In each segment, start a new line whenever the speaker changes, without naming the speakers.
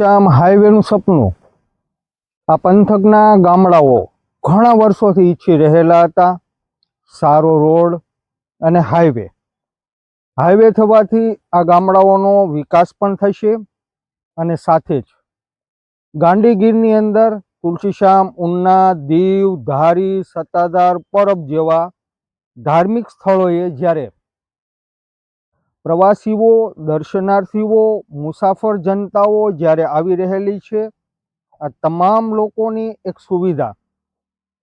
તુલસીશ્યામ હાઈવેનું સપનું. આ પંથકના ગામડાઓ ઘણા વર્ષોથી ઈચ્છી રહેલા હતા. સારો રોડ અને હાઈવે. હાઈવે થવાથી આ ગામડાઓનો વિકાસ પણ થશે અને સાથે જ ગાંધીગીરની અંદર તુલસીશ્યામ, ઉના, દીવ, ધારી, સત્તાધાર, પરબ જેવા ધાર્મિક સ્થળોએ જ્યારે પ્રવાસીઓ, દર્શનાર્થીઓ, મુસાફર જનતાઓ જ્યારે આવી રહેલી છે, આ તમામ લોકોની એક સુવિધા,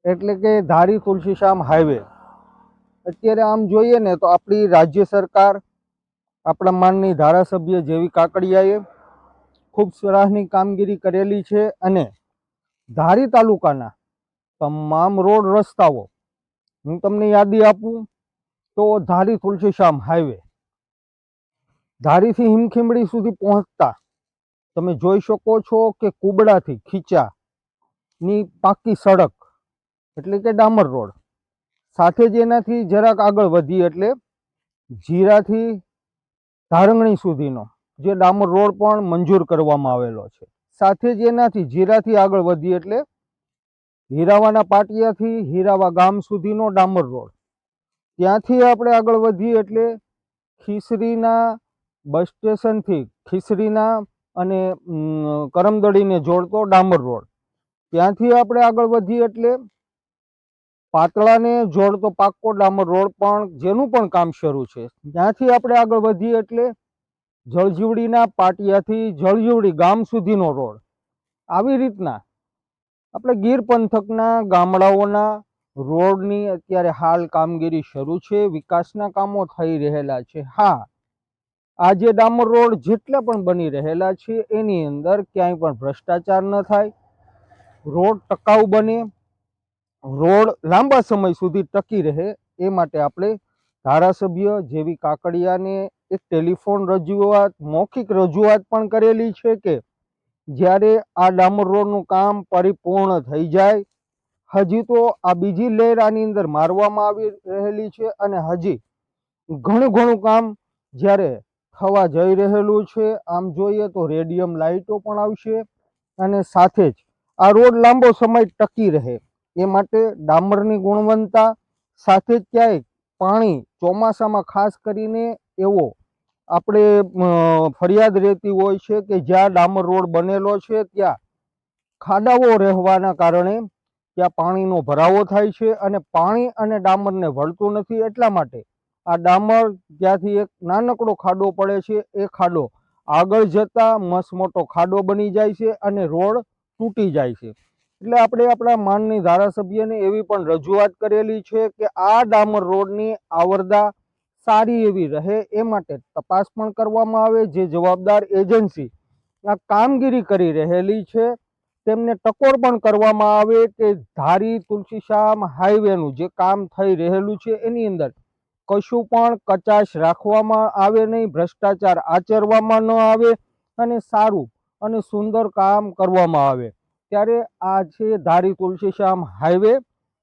એટલે કે ધારી તુલસીશ્યામ હાઈવે. અત્યારે આમ જોઈએ ને તો આપણી રાજ્ય સરકાર, આપણા માનની ધારાસભ્ય જેવી કાકડિયાએ ખૂબ સરાહની કામગીરી કરેલી છે અને ધારી તાલુકાના તમામ રોડ રસ્તાઓ, હું તમને યાદી આપું, તો ધારી તુલસીશ્યામ હાઈવે ધારીથી હિમખીમડી સુધી પહોંચતા તમે જોઈ શકો છો કે કુબડાથી ખીચા ની પાકી સડક એટલે કે ડામર રોડ. સાથે જ એનાથી જરાક આગળ વધી એટલે જીરાથી ધારંગણી સુધીનો જે ડામર રોડ પણ મંજૂર કરવામાં આવેલો છે. સાથે જ એનાથી જીરાથી આગળ વધી એટલે હીરાવાના પાટિયાથી હીરાવા ગામ સુધીનો ડામર રોડ. ત્યાંથી આપણે આગળ વધીએ એટલે ખીસરીના બસ સ્ટેશનથી ખીસરીના અને કરમદળીને જોડતો ડામર રોડ. ત્યાંથી આપણે આગળ વધીએ એટલે પાતળાને જોડતો પાક્કો ડામર રોડ પણ, જેનું પણ કામ શરૂ છે. ત્યાંથી આપણે આગળ વધીએ એટલે જળજીવડીના પાટિયાથી જળજીવડી ગામ સુધીનો રોડ. આવી રીતના આપણે ગીર પંથકના ગામડાઓના રોડની અત્યારે હાલ કામગીરી શરૂ છે, વિકાસના કામો થઈ રહેલા છે. હા આ જે ડામર રોડ જેટલા પણ બની રહેલા છે, એની અંદર ક્યાંય પણ ભ્રષ્ટાચાર ન થાય. રોડ ટકાઉ બને. રોડ લાંબા સમય સુધી ટકી રહે. એ માટે આપણે ધારાસભ્ય જેવી કાકડિયાને એક ટેલિફોન રજૂઆત, મૌખિક રજૂઆત પણ કરેલી છે કે જ્યારે આ ડામર રોડનું કામ પરિપૂર્ણ થઈ જાય, હજી તો આ બીજી લહેર આની અંદર મારવામાં આવી રહેલી છે અને હજી ઘણું ઘણું કામ જ્યારે થવા જઈ રહેલું છે. આમ જોઈએ તો રેડિયમ લાઇટો પણ આવશે અને સાથે જ આ રોડ લાંબો સમય ટકી રહે. એ માટે ડામરની ગુણવત્તા, સાથે જ ક્યાંય પાણી ચોમાસામાં ખાસ કરીને એવો આપણે ફરિયાદ રહેતી હોય છે કે જ્યાં ડામર રોડ બનેલો છે ત્યાં ખાડાઓ રહેવાના કારણે ત્યાં પાણીનો ભરાવો થાય છે અને પાણી અને ડામરને વળતું નથી. એટલા માટે આ ડામર જ્યાંથી એક નાનકડો ખાડો પડે છે, એ ખાડો. આગળ જતા મોટો ખાડો બની જાય છે અને રોડ તૂટી જાય છે. એટલે આપણે આપણા માનની ધારાસભ્યને એવી પણ રજૂઆત કરેલી છે કે આ ડામર રોડની આવરદા સારી એવી રહે, એ માટે તપાસ પણ કરવામાં આવે, જે જવાબદાર એજન્સી આ કામગીરી કરી રહેલી છે. તેમને ટકોર પણ કરવામાં આવે કે ધારી તુલસીશ્યામ હાઈવેનું જે કામ થઈ રહેલું છે, એની અંદર કશું પણ કચાશ રાખવામાં આવે નહીં, ભ્રષ્ટાચાર આચરવામાં ન આવે અને સારું અને સુંદર કામ કરવામાં આવે. ત્યારે આ છે ધારી તુલસીશ્યામ હાઈવે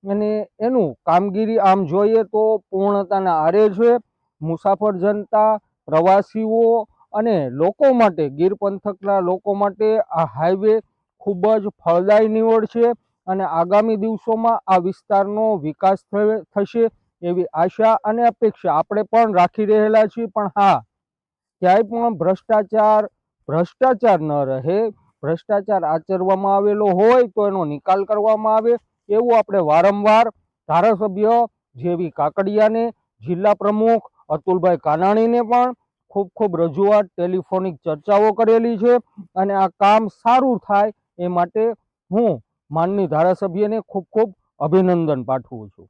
અને એનું કામગીરી આમ જોઈએ તો પૂર્ણતાના આરે છે. મુસાફર જનતા, પ્રવાસીઓ અને લોકો માટે, ગીર પંથકના લોકો માટે આ હાઈવે ખૂબ જ ફળદાયી નીવડશે અને આગામી દિવસોમાં આ વિસ્તારનો વિકાસ થશે એવી આશા અને અપેક્ષા આપણે પણ રાખી રહેલા છીએ, પણ હા, ક્યાંય પણ ભ્રષ્ટાચાર ભ્રષ્ટાચાર ન રહે, ભ્રષ્ટાચાર આચરવામાં આવેલો હોય તો એનો નિકાલ કરવામાં આવે એવું આપણે વારંવાર ધારાસભ્ય જેવી કાકડિયાને, જિલ્લા પ્રમુખ અતુલભાઈ કાનાણીને પણ ખૂબ ખૂબ રજૂઆત, ટેલિફોનિક ચર્ચાઓ કરેલી છે અને આ કામ સારું થાય એ માટે હું માનની ધારાસભ્યને ખૂબ ખૂબ અભિનંદન પાઠવું છું.